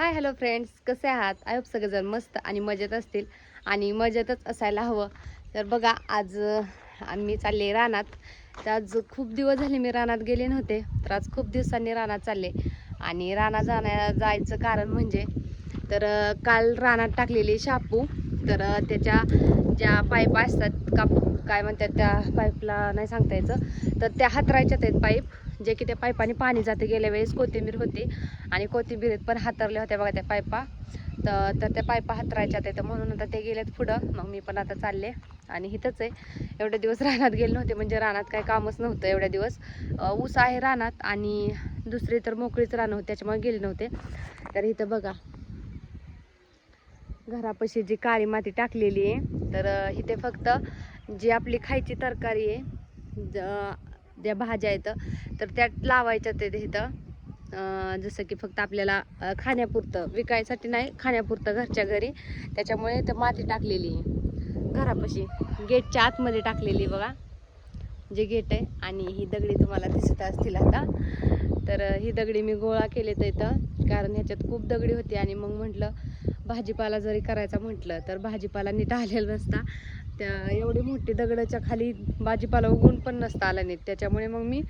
Hi hello friends कसे आहात? I hope सगळेजण मस्त आणि मजेत असतील आणि मजेतच असायला हवं. तर बघा आज आम्ही चालले रानात. तर आज खूप दिवस झाले मी रानात गेले नव्हते तर आज खूप दिवसांनी रानात चालले. आणि रानात जाण्या जायचं कारण म्हणजे तर काल रानात टाकलेली शापू. तर त्याच्या ज्या पाईप असतात का काय म्हणतात त्या पाईपला नाही सांगता यायचं तर त्या हातरायच्यात आहेत पाईप. जे की त्या पायपाने पाणी जाते गेल्या वेळेस कोथिंबीर होती आणि कोथिंबीरीत पण हातरल्या होत्या बघा त्या पायपा. तर तर त्या पायपा हातरायच्या त्या म्हणून आता ते गेलेत पुढं. मग मी पण आता चालले. आणि इथंच आहे. एवढे दिवस रानात गेले नव्हते म्हणजे रानात काही कामच नव्हतं एवढ्या दिवस. ऊस आहे रानात आणि दुसरी तर मोकळीच रानं होती त्याच्यामुळे गेले नव्हते. तर इथं बघा. घरापाशी जी काळी माती टाकलेली आहे तर इथे फक्त जी आपली खायची तरकारी आहे ज- ज्या भाज्या आहेत तर त्या लावायच्या ते इथं. जसं की फक्त आपल्याला खाण्यापुरतं विकायसाठी नाही खाण्यापुरतं घरच्या घरी. त्याच्यामुळे तर माती टाकलेली आहे. घरापाशी गेटच्या आतमध्ये टाकलेली बघा. जे गेट आहे आणि ही दगडी तुम्हाला दिसत असतील आता. तर ही दगडी मी गोळा केले तर इथं कारण ह्याच्यात खूप दगडी होती. आणि मग म्हटलं भाजीपाला जरी करायचा म्हटलं तर भाजीपाला नीट आलेला नसता. त्या एवढी मोठी दगडाच्या खाली भाजीपाला उगून पण नसता आला नाहीत त्याच्यामुळे मग मी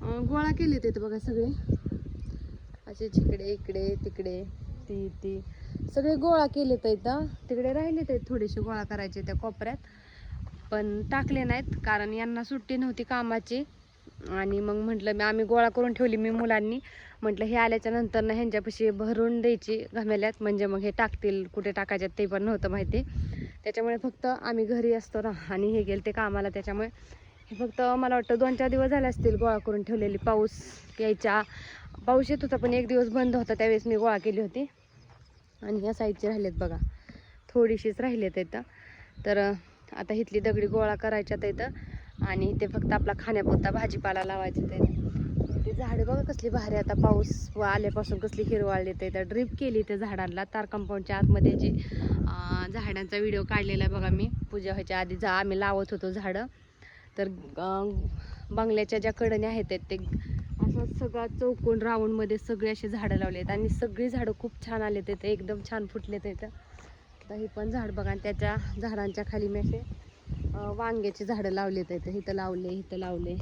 गोळा केले ते बघा सगळे. असे जिकडे इकडे तिकडे ती ती. सगळे गोळा केले तर इथं. तिकडे राहिले ते थोडेसे गोळा करायचे त्या कोपऱ्यात. पण टाकले नाहीत कारण यांना सुट्टी नव्हती कामाची. आणि मग म्हटलं मी आम्ही गोळा करून ठेवली मी मुलांनी. म्हटलं हे आल्याच्यानंतर ना ह्यांच्यापाशी भरून द्यायची घमेल्यात. म्हणजे मग हे टाकतील कुठे टाकायच्यात ते पण नव्हतं माहिती. त्याच्यामुळे फक्त आम्ही घरी असतो ना आणि हे गेले ते कामाला. त्याच्यामुळे हे फक्त मला वाटतं दोन चार दिवस झाले असतील गोळा करून ठेवलेली. पाऊस यायच्या पाऊस येत होता पण एक दिवस बंद होता. त्यावेळेस मी गोळा केली होती. आणि ह्या साईजचे राहिलेत बघा. थोडीशीच राहिलेत इथं. तर आता इथली दगडी गोळा करायच्यात इथं. आणि ते फक्त आपला खाण्यापुरता भाजीपाला लावायचं ते. ते झाडं बघा कसली भारी आता पाऊस व आल्यापासून कसली हिरवाळ ते तर ड्रीप केली त्या झाडांना. तार कंपाऊंडच्या आतमध्ये जी झाडांचा व्हिडिओ काढलेला आहे बघा मी. पूजा व्हायच्या आधी जा आम्ही लावत होतो झाडं. तर बंगल्याच्या ज्या कडणी आहेत ते असं सगळा चौकोन राऊंडमध्ये सगळे असे झाडं लावले आहेत. आणि सगळी झाडं खूप छान आले ते एकदम छान फुटले ते तर ही पण झाड बघा आणि त्याच्या झाडांच्या खाली मी असे वांग्याची झाडं लावले आहेत. इथं लावले इथं लावले.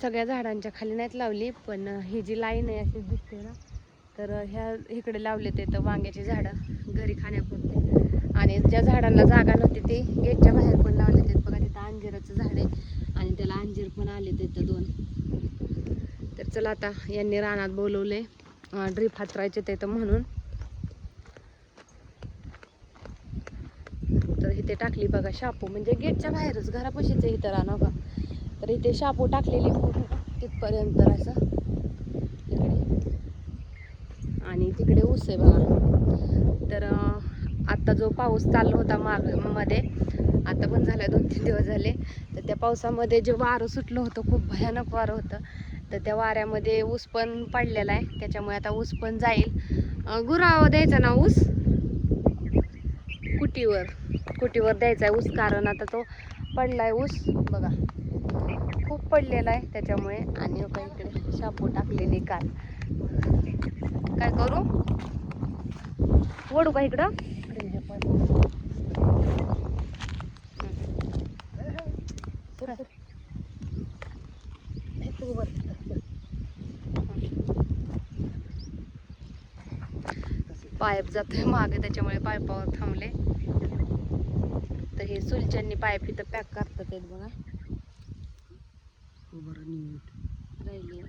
सगळ्या झाडांच्या खाली नाहीत लावली पण ही जी लाईन आहे अशी दिसते ना तर ह्या इकडे लावलेत ते वांग्याची झाडं घरी खाण्यापुरते. आणि ज्या झाडांना जागा नव्हती ती गेटच्या बाहेर पण लावले आहेत. बघा तिथं अंजिराचं झाड आहे आणि त्याला अंजीर पण आले तिथं दोन. तर चला आता यांनी रानात बोलवले ड्रीप हातरायचे ते तर म्हणून तर इथे टाकली बघा शापू. म्हणजे गेटच्या बाहेरच घरापाशीच इथं रान का तर इथे शापू टाकलेली पूर्ण तिथपर्यंत असं. इकडे. आणि तिकडे ऊस आहे बघा. तर आत्ता आता जो पाऊस चालला होता मागमध्ये आता पण झाला दोन तीन दिवस झाले. तर त्या पावसामध्ये जे वारं सुटलं होतं खूप भयानक वारं होतं. तर त्या वाऱ्यामध्ये ऊस पण पडलेला आहे. त्याच्यामुळे आता ऊस पण जाईल. गुरावं द्यायचा ना ऊस? कुटीवर. कुटीवर द्यायचा आहे ऊस? कारण आता तो पडला आहे ऊस. बघा. खूप पडलेला आहे त्याच्यामुळे. आणि हो इकडे शापू टाकलेली काल. काय करू? ओढू का इकडं? पाईप जातोय मागे त्याच्यामुळे पाईपावर थांबले. तर हे सुलच्यांनी पाईप इथं पॅक करतात आहेत बघा. राहिली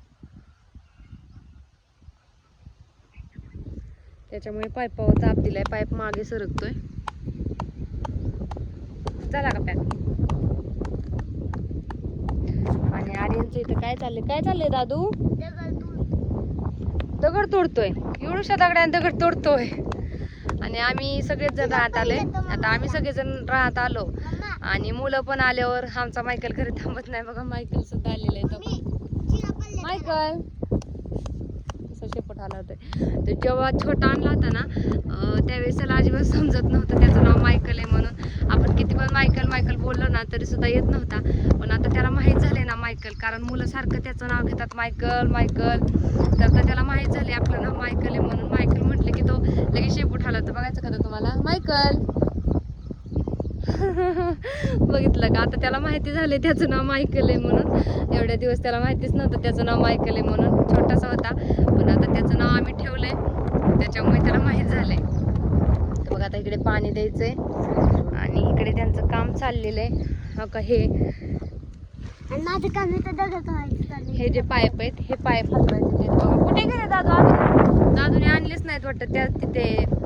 त्याच्यामुळे पाईपावर ताप दिलाय पाईप मागे सरकतोय. झाला का पॅक? आणि आर्यनचं इथं काय चाललंय? काय चाललंय दादू? दगड तोडतोय. एवढ्याशा दगडाने दगड तोडतोय. आणि आम्ही सगळेच जण राहत आलोय आता आम्ही सगळेजण राहत आलो. आणि मुलं पण आल्यावर आमचा मायकल घरी थांबत नाही. बघा मायकल सुद्धा आलेला आहे. तो मायकल शेपट आला होता. तर जेव्हा छोटा आणला होता ना त्यावेळेस त्याला अजिबात समजत नव्हतं. त्याचं नाव मायकल आहे म्हणून. आपण किती पण मायकल मायकल बोललो ना तरी सुद्धा येत नव्हता. पण आता त्याला माहीत झाले ना मायकल कारण मुलं सारखं त्याचं नाव घेतात मायकल मायकल तर आता त्याला माहीत झाले आपलं नाव मायकल आहे म्हणून मायकल म्हटलं की तो लगेच शेपूट आला होता. बघायचं का तुम्हाला? मायकल बघितलं का? आता त्याला माहिती झाले त्याचं नाव मायकल आहे म्हणून. एवढ्या दिवस त्याला माहितीच नव्हतं त्याचं नाव मायकल आहे म्हणून. छोटासा होता पण आता त्याचं नाव आम्ही ठेवलंय. त्याच्यामुळे त्याला माहीत झालंय. तर बघा आता इकडे पाणी द्यायचंय. आणि इकडे त्यांचं काम चाललेलं आहे. हो का हे. हे जे पाईप आहेत हे पाईप हलवायचे बघा कुठे गेले दादू? दादूने आणलेच नाहीत वाटतं त्या तिथे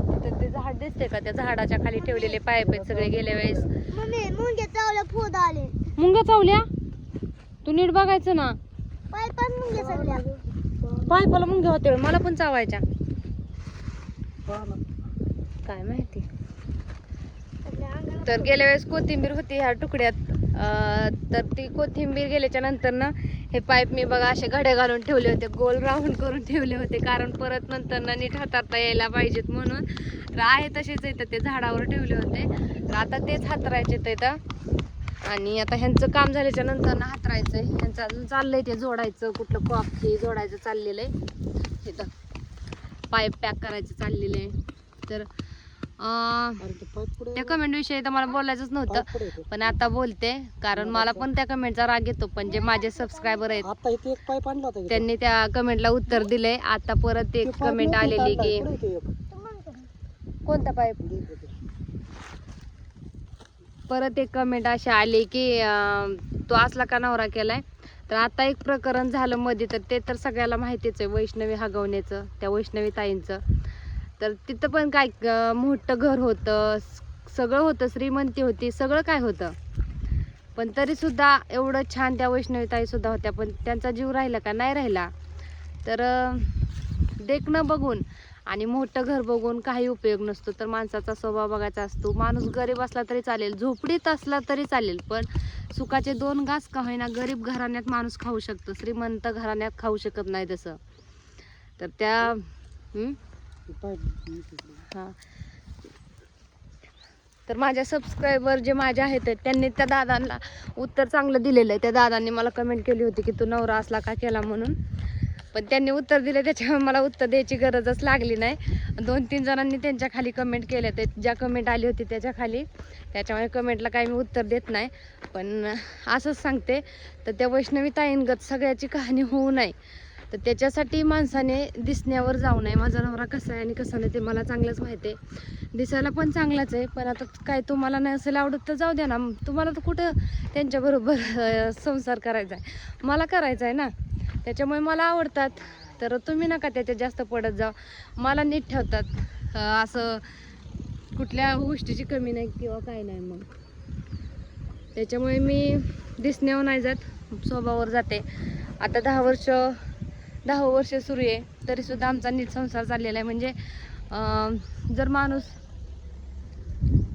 दिसते का? त्या झाडाच्या खाली ठेवलेले पाईप आहेत सगळे गेल्या वेळेस. मम्मी मुंग्या चावल्या फोड आले. मुंग्या चावल्या? तू नीट बघायचं ना. पाय पण मुंग्या चावल्या. पायपाला मुंग्या होते मला पण चावायच्या. काय माहिती. तर गेल्या वेळेस कोथिंबीर होती ह्या तुकड्यात. तर ती कोथिंबीर गेल्याच्यानंतर ना हे पाईप मी बघा असे घडे घालून ठेवले होते गोल राऊंड करून ठेवले होते कारण परत नंतर ना नीट हाताळता यायला पाहिजेत म्हणून. तर आहे तसेच येतं ते झाडावर ठेवले होते. तर आता तेच हातरायचे ते तर आणि आता ह्यांचं काम झाल्याच्यानंतर ना हातरायचंय. ह्यांचं अजून चाललंय ते जोडायचं कुठलं कॉप हे जोडायचं चाललेलं आहे. इथं. पाईप पॅक करायचं चाललेलं आहे. तर अं, त्या कमेंट विषयी तर मला बोलायचंच नव्हतं पण आता बोलते कारण मला पण त्या कमेंटचा राग येतो पण जे माझे सबस्क्रायबर आहेत आता इथे एक पाईप आणला होता इथे. त्यांनी त्या कमेंटला उत्तर दिले आता परत ते एक कमेंट आलेली की कोणता पाईप परत एक कमेंट अशी आली की अं, तो असला का नवरा केलाय? तर आता एक प्रकरण झालं मध्ये तर ते तर सगळ्याला माहितीच आहे वैष्णवी हगवण्याचं त्या वैष्णवी ताईंचं. तर तिथं पण काय मोठं घर होतं सगळं होतं श्रीमंती होती सगळं काय होतं. पण तरीसुद्धा एवढं छान त्या वैष्णवीताईसुद्धा होत्या पण त्यांचा जीव राहिला का? नाही राहिला. तर देखणं बघून आणि मोठं घर बघून काही उपयोग नसतो तर माणसाचा स्वभाव बघायचा असतो. माणूस गरीब असला तरी चालेल झोपडीत असला तरी चालेल पण सुखाचे दोन घास का होईना गरीब घराण्यात माणूस खाऊ शकतो श्रीमंत घराण्यात खाऊ शकत नाही तसं. तर त्या हां. तर माझ्या सबस्क्रायबर जे माझे आहेत त्यांनी त्या दादांना उत्तर चांगलं दिलेलं आहे. त्या दादांनी मला कमेंट केली होती की तू नवरा असला का केला म्हणून? पण त्यांनी उत्तर दिलं त्याच्यामुळे मला उत्तर द्यायची गरजच लागली नाही. दोन तीन जणांनी त्यांच्या खाली कमेंट केल्या. ते ज्या कमेंट आली होती त्याच्याखाली. त्याच्यामुळे कमेंटला काही मी उत्तर देत नाही. पण असंच सांगते. तर त्या वैष्णवी ताईंगत सगळ्याची कहाणी होऊ नये. तर त्याच्यासाठी माणसाने दिसण्यावर जाऊ नये. माझा नवरा कसा आहे आणि कसा नाही ते मला चांगलंच माहिती आहे. दिसायला पण चांगलाच आहे पण आता काय तुम्हाला नाही असेल आवडत तर जाऊ द्या ना. तुम्हाला तर कुठं त्यांच्याबरोबर संसार करायचा आहे. मला करायचा आहे ना. त्याच्यामुळे मला आवडतात. तर तुम्ही नका त्याच्यात जास्त पडत जा मला नीट ठेवतात. असं कुठल्या गोष्टीची कमी नाही किंवा काय नाही मग. त्याच्यामुळे मी दिसण्यावर नाही जात स्वभावावर जाते. आता दहा वर्ष दहा वर्ष सुरू आहे तरीसुद्धा आमचा नीट संसार चाललेला आहे. म्हणजे जर माणूस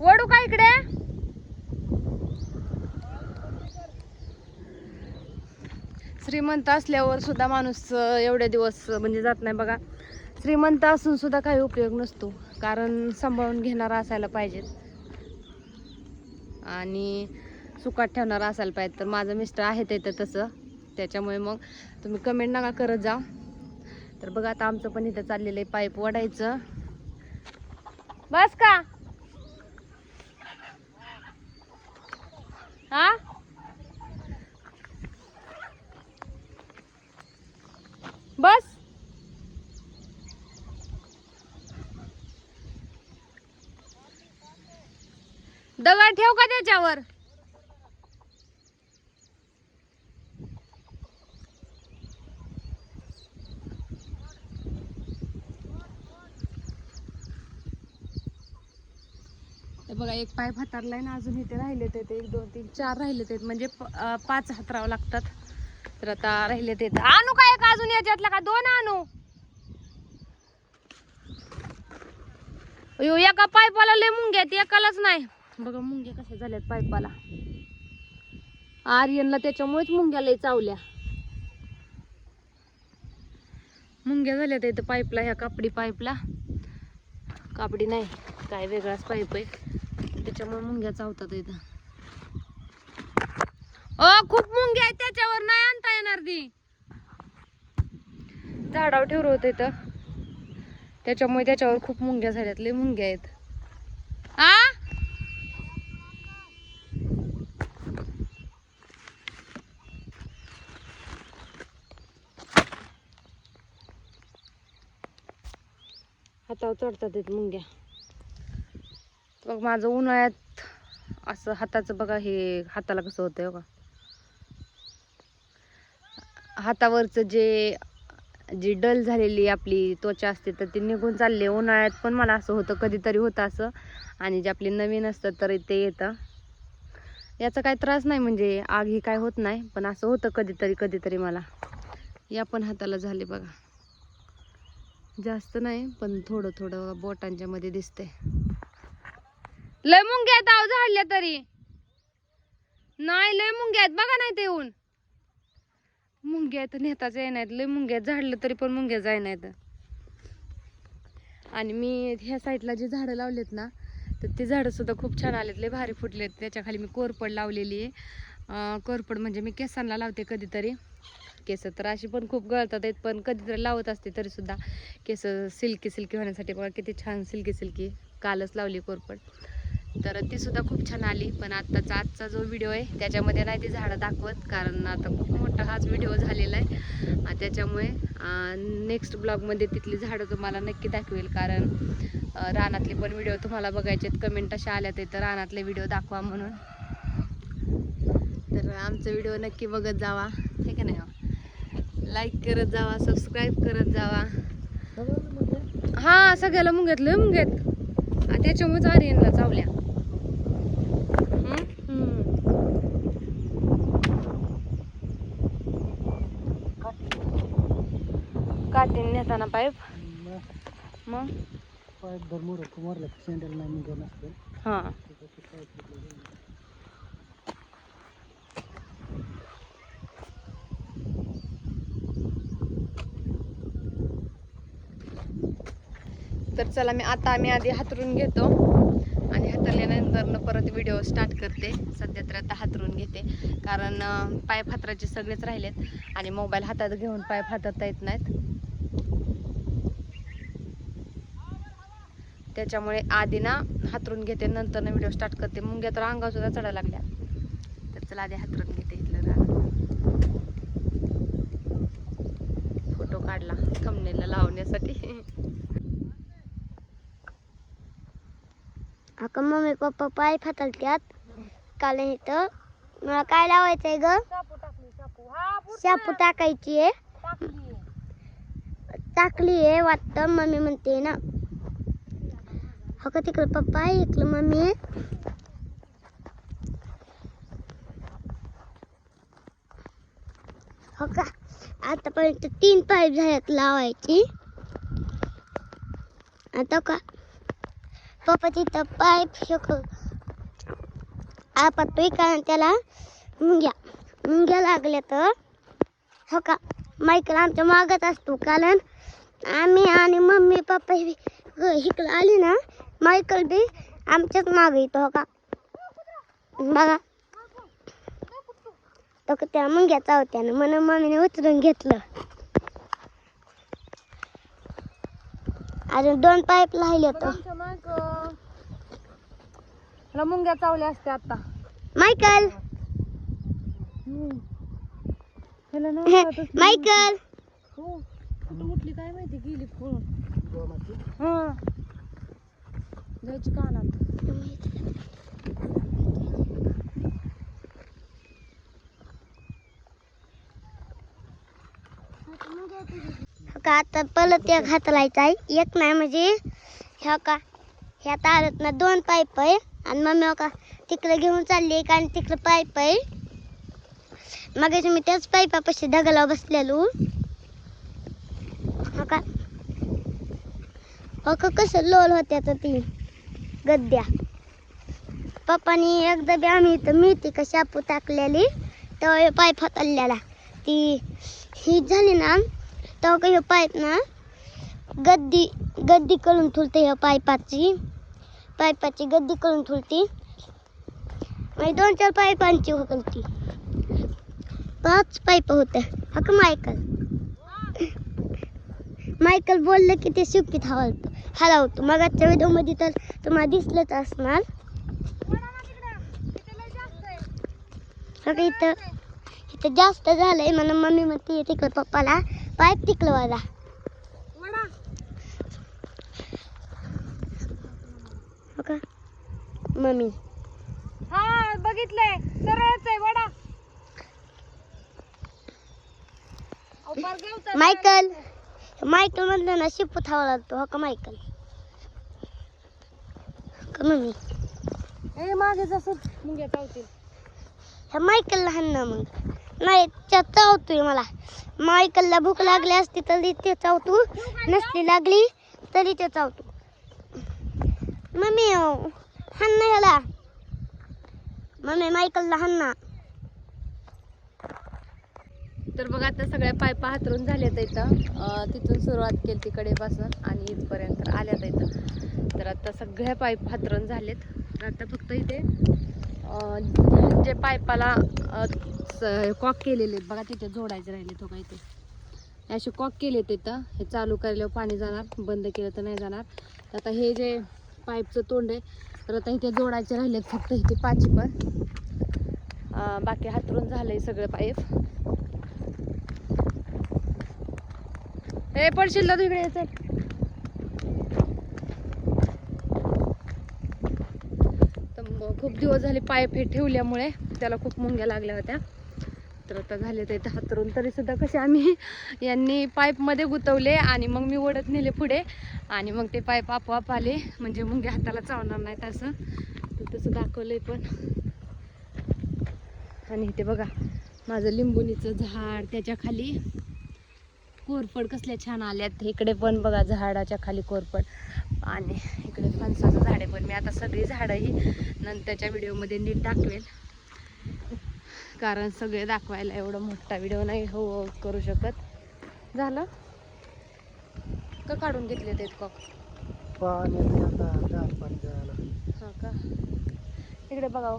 वडू का इकडे? श्रीमंत असल्यावर सुद्धा माणूस एवढे दिवस म्हणजे जात नाही. बघा श्रीमंत असून सुद्धा काही उपयोग नसतो कारण सांभाळून घेणारा असायला पाहिजेत. आणि सुखात ठेवणारा असायला पाहिजे. तर माझं मिस्टर आहे ते तर तसं. त्याच्यामुळे मग तुम्ही कमेंट नका करत जा. तर बघा आता आमचं पण इथं चाललेलं आहे पाईप वडायचं बस का? हा? बस? दगड ठेव का त्याच्यावर? एक पाईप हातारलाय ना अजून इथे राहिले ते एक दोन तीन चार राहिले ते म्हणजे पाच हातरावं लागतात. तर आता राहिले ते आणू काय का अजून याच्यातला का? दोन आणू. अयो एका पाईपाला लय मुंग्यात एकालाच नाही. बघा मुंग्या कशा झाल्यात पाईपाला आर्यनला त्याच्यामुळेच मुंग्या लय चावल्या. मुंग्या झाल्यात इथं पाईपला ह्या कापडी पाईपला. कापडी नाही काय वेगळाच पाईप आहे. त्याच्यामुळे मुंग्या चावतात इथं. अ खूप मुंग्या आहेत त्याच्यावर. नाही आणता येणार ती. झाडावर ठेवलं होतं इथं. त्याच्यामुळे त्याच्यावर खूप मुंग्या झाल्यात. लय मुंग्या आहेत. आ? हातावर चढतात मुंग्या. माझं उन्हाळ्यात असं हाताचं बघा हे हाताला कसं होतंय बघा. हातावरचं जे जी डल झालेली आपली त्वचा असते तर ती निघून चालली. उन्हाळ्यात पण मला असं होतं कधीतरी होतं असं. आणि जे आपले नवीन असतं तर ते येतं. याचा काही त्रास नाही म्हणजे आग ही काय होत नाही पण असं होतं कधीतरी कधीतरी मला. या पण हाताला झाले बघा. जास्त नाही पण थोडं थोडं बोटांच्या मध्ये दिसते लय मुंग्या आहेत आव झाडल्या तरी. नाही लय मुंग्या आहेत बघा नाही ते येऊन मुंग्या आहेत नेताच येणार नाहीत. लय मुंग्यात आहेत झाडलं तरी पण मुंग्या जाय नाहीत. आणि मी ह्या साईडला जी झाडं लावलेत ना तर ते झाडं सुद्धा खूप छान आलेत लय भारी फुटलेत. त्याच्याखाली मी कोरपड लावलेली आहे. कोरपड म्हणजे मी केसांना लावते कधीतरी. केस तर अशी पण खूप गळतात आहेत पण कधीतरी लावत असते तरी सुद्धा केस सिल्की सिल्की होण्यासाठी बघा किती छान सिल्की सिल्की कालच लावली कोरपड. तर ती सुद्धा खूप छान आली. पण आत्ताचा आजचा जो व्हिडिओ आहे त्याच्यामध्ये नाही ती झाडं दाखवत. कारण आता खूप मोठा हाच व्हिडिओ झालेला आहे. त्याच्यामुळे नेक्स्ट ब्लॉगमध्ये तिथली झाडं तुम्हाला नक्की दाखवेल. कारण रानातले पण व्हिडिओ तुम्हाला बघायचे आहेत. कमेंट अशा आल्या तर रानातले व्हिडिओ दाखवा म्हणून. तर आमचा व्हिडिओ नक्की बघत जावा. हे का नाही लाईक करत जावा सबस्क्राईब करत जावा. हा सगळ्याला मुंग्यात. लय मुंग्यात त्याच्यामुळेच आर्यनला चावल्या. नेताना पाईप मग? मग? पाय भरमूर मारलं सँडल नाही निघत नसतं हा. तर चला मी आता आम्ही आधी हातरून घेतो. आणि हातरल्यानंतर परत व्हिडिओ स्टार्ट करते. सध्या तर आता हातरून घेते. कारण अं, पाय फातराचे सगळेच राहिलेत. आणि मोबाईल हातात घेऊन पाय फातरता येत नाहीत. त्याच्यामुळे आधी ना हातरून घेते नंतर व्हिडिओ स्टार्ट करते. मुंग्या तर अंगावर सुद्धा चढायला लागल्या. तर चला आधी हातरून घेते इथलं फोटो काढला. थंबनेलला लावण्यासाठी. अका मम्मी पप्पा पाय फाटलत्यात. काल इथं. मला काय लावायचंय ग? शापू टाकायची आहे टाकली आहे वाटतं मम्मी म्हणते ना. हो का तिकडं पप्पा इकडं मम्मी. हो का? आतापर्यंत तीन पाईप झाल्यात लावायची. आता का? पप्पा तिथं पाईप शक आपटतोय कारण त्याला मुंग्या मुंग्या लागल्या तर. हो का? माईकला आमच्या मागत असतो कारण आम्ही आणि मम्मी पप्पा इकडं आली ना मायकल बी आमच्याच मागे येतो हो का? बघा. तो का त्या मुंग्या चावत्यानं म्हणून मम्मीने उचलून घेतलं. अजून दोन पाईप राहिले ह्याला मुंग्या चावल्या असत्या आता. मायकल! ना मायकल! हो. कुठं उठली काय माहिती गेली पळून गोमाची. हा. जायची कानात. का आता परत एक हात लायचा आहे? एक नाही म्हणजे ह्या का ह्या तारात ना दोन पाईप आहे. आणि मम्मी हो का तिकडे घेऊन चालली आहे कारण तिकडे पाईप आहे. मग मी त्याच पाईपापाशी दगला बसलेलो हो का अख कसं लोल होत्या तर ती. गद्द्या. पप्पानी एकदा बी आम्ही इथं मिळते का शापू टाकलेली तेव्हा पाय हाताळलेला ती ही झाली ना तेव्हा का ह्यो ना गद्दी गद्दी करून ठुलते ह्या पायपाची. पायपाची गद्दी करून ठुलती. म्हणजे दोन चार पायपांची होकलती पाच पाईप होत्या हक मायकल? मायकल बोललं की ते शिपीत हलवतो हलवतो मग आजच्या व्हिडिओमध्ये तर तुम्हाला दिसलंच असणार. इथं इथं जास्त झालंय म्हणून मम्मी म्हणते तिकडे पप्पाला पाईप तिकलं वाला. हो का? मम्मी. हा बघितलंय. सरळच आहे वडा. मायकल. मायकल म्हणलं ना शिपू थावा लागतो. हो का मायकल? हो का मम्मी? ए मागे जसं मुंग्या चावतील. ह्या मायकलला हाण ना मग. नाही त्या चावतोय मला. मायकलला भूक लागली असती तरी ते चावतो. नसली लागली तरी ते चावतो. मम्मी हाण ह्याला मम्मी मायकलला हाण ना. तर बघा आता सगळ्या पायपा हातरून झाल्यात इथं. तिथून सुरुवात केली तिकडेपासून आणि इथपर्यंत आल्यात इथं. तर आता सगळ्या पाईप हातरून झालेत. तर आता फक्त इथे जे पाईपाला कॉक केलेले आहेत बघा तिथे जोडायचे राहिले तो का इथे असे कॉक केलेत इथं. हे चालू केल्यावर पाणी जाणार बंद केलं तर नाही जाणार. तर आता हे जे पाईपचं तोंड आहे तर आता इथे जोडायचे राहिलेत फक्त इथे पाची पण बाकी हातरून झालंय सगळं पाईप. ए पडशील ना तू इकडे यायचं तर मग खूप दिवस झाले पाय फेट ठेवल्यामुळे त्याला खूप मुंग्या लागल्या होत्या. तर आता झाले ते हातरून तरी सुद्धा कसे आम्ही यांनी पाईपमध्ये गुतवले आणि मग मी ओढत नेले पुढे. आणि मग ते पाईप आपोआप आले. म्हणजे मुंग्या हाताला चावणार नाहीत असं. तर तसं दाखवलंय पण. आणि इथे बघा माझं लिंबुनीचं झाड त्याच्याखाली. कोरफड कसल्या छान आल्यात. इकडे पण बघा झाडाच्या खाली कोरफड. आणि इकडे फणसाचं झाड आहे पण मी आता सगळी झाडं ही नंतरच्या व्हिडिओमध्ये नीट दाखवेल कारण सगळे दाखवायला एवढा मोठा व्हिडिओ नाही हो करू शकत. झालं? का काढून घेतले ते कॉक? पाणी आता हा का? इकडे बघा हो.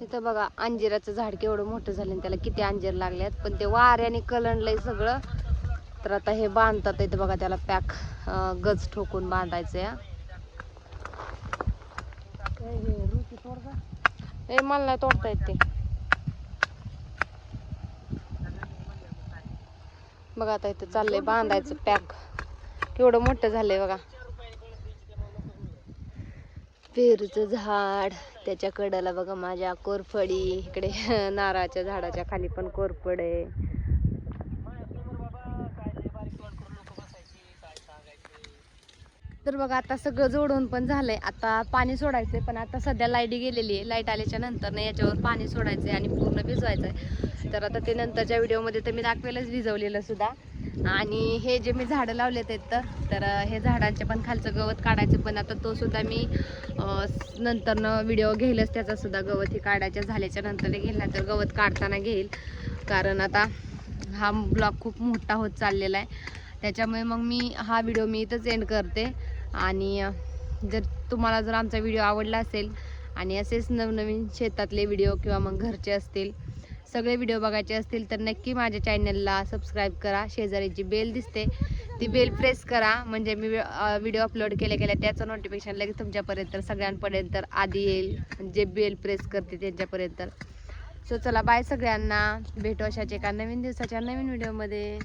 तिथं बघा अंजिराचं झाड केवढं मोठं झालं आणि त्याला किती अंजीर लागल्यात पण ते वाऱ्याने कलंडलंय सगळं. तर आता हे बांधतात इथं बघा त्याला पॅक गज ठोकून बांधायचं या. हे ए मला नाही तोडता येत ते. बघा आता इथं चाललंय बांधायचं पॅक. केवढं मोठं झालंय बघा. पेरूचं झाड त्याच्या कडेला बघा माझ्या कोरफडी इकडे नारळाच्या झाडाच्या खाली पण कोरफड आहे. तर बघा आता सगळं जोडून पण झालंय. आता पाणी सोडायचंय पण आता सध्या लाइट गेलेली आहे. लाइट आल्याच्यानंतर ना याच्यावर पाणी सोडायचंय आणि पूर्ण भिजवायचंय. तर आता ते नंतरच्या व्हिडिओमध्ये तर मी दाखवेलच भिजवलेलं सुद्धा. आणि हे जे मी झाडं लावलेत आहेत तर तर हे झाडांचे पण खालचं गवत काढायचं पण आता तो सुद्धा मी नंतरनं व्हिडिओ घेईलच त्याचा सुद्धा गवत हे काढायच्या झाल्याच्यानंतर घेईल तर गवत काढताना घेईल. कारण आता हा ब्लॉग खूप मोठा होत चाललेला आहे. त्याच्यामुळे मग मी हा व्हिडिओ मी इथंच एंड करते. आणि जर तुम्हाला जर आमचा व्हिडिओ आवडला असेल आणि असेच नवनवीन शेतातले व्हिडिओ किंवा मग घरचे असतील सगळे व्हिडिओ बघायचे असतील तर नक्की माझ्या चॅनलला सबस्क्राईब करा. शेजारी जी बेल दिसते. ती बेल प्रेस करा. म्हणजे मी व्हिडिओ अपलोड केल्या गेल्या त्याचं नोटिफिकेशन लगेच तुमच्यापर्यंत सगळ्यांपर्यंत आधी येईल. जे बेल प्रेस करते त्यांच्यापर्यंत. सो चला बाय सगळ्यांना. भेटू अशाच एका नवीन दिवसाच्या नवीन व्हिडिओमध्ये